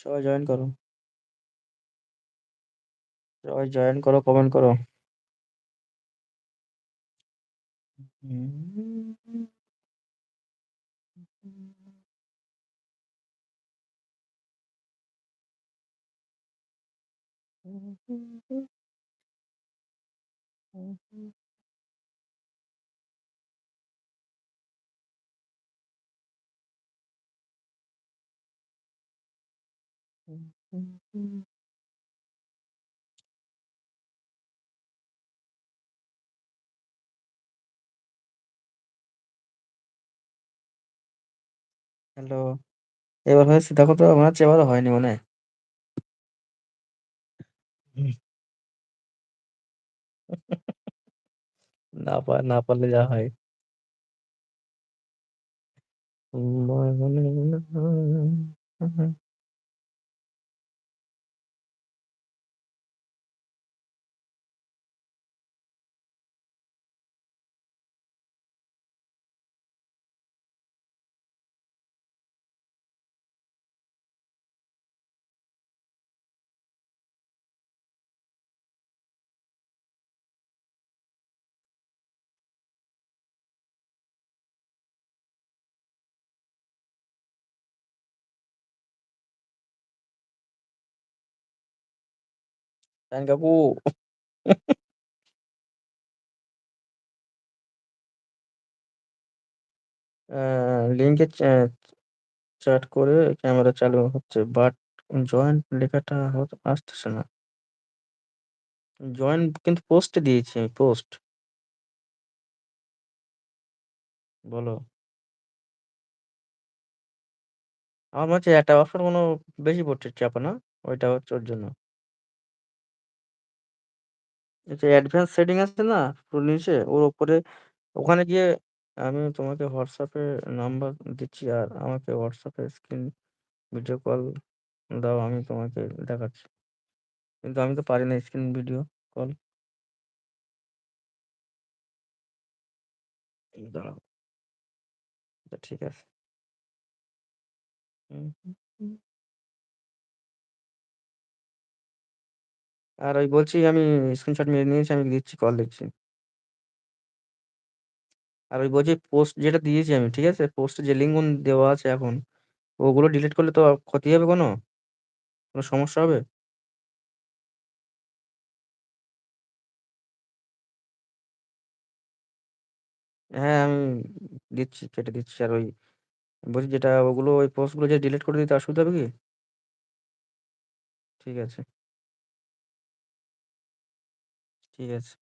সবাই জয়েন করো সবাই জয়েন করো কমেন্ট করো হ্যালো এবার হয়েছে দেখো তো মনে হচ্ছে এবারও হয়নি মনে হয় হুম। না না পারলে যা হয় তোমার মনে না হয়। শাহিন কাকু লিঙ্কে চ্যাট করে ক্যামেরা চালু হচ্ছে বাট জয়েন্ট লেখাটা আসতেছে না জয়েন কিন্তু পোস্টে দিয়েছি আমি পোস্ট বলো আমার মনে হচ্ছে একটা অপশন কোনো বেশি পড়ছে চাপা না ওইটা হচ্ছে ওর জন্য এই যে অ্যাডভান্স সেটিং আছে না পুরো নিচে ওর উপরে ওখানে গিয়ে আমি তোমাকে হোয়াটসঅ্যাপে নাম্বার দিচ্ছি আর আমাকে হোয়াটসঅ্যাপে স্ক্রিন ভিডিও কল দাও আমি তোমাকে দেখাচ্ছি। কিন্তু আমি তো পারি না স্ক্রিন ভিডিও কল দাঁড়াও আচ্ছা, ঠিক আছে। হুম, হুম, হুম। আর ওই বলছি আমি স্ক্রিনশট মেরে নিয়েছি, আমি দিচ্ছি কল দিচ্ছি আর ওই বলছি পোস্ট যেটা দিয়েছি আমি, ঠিক আছে? পোস্টে যে লিঙ্ক দেওয়া আছে এখন, ওগুলো ডিলিট করলে তো ক্ষতি হবে কোনো? কোনো সমস্যা হবে? হ্যাঁ আমি দিচ্ছি, কেটে দিচ্ছি। আর ওই বলছি যেটা ওগুলো, ওই পোস্টগুলো যে ডিলিট করে দিতে অসুবিধা হবে কি? ঠিক আছে। ঠিক আছে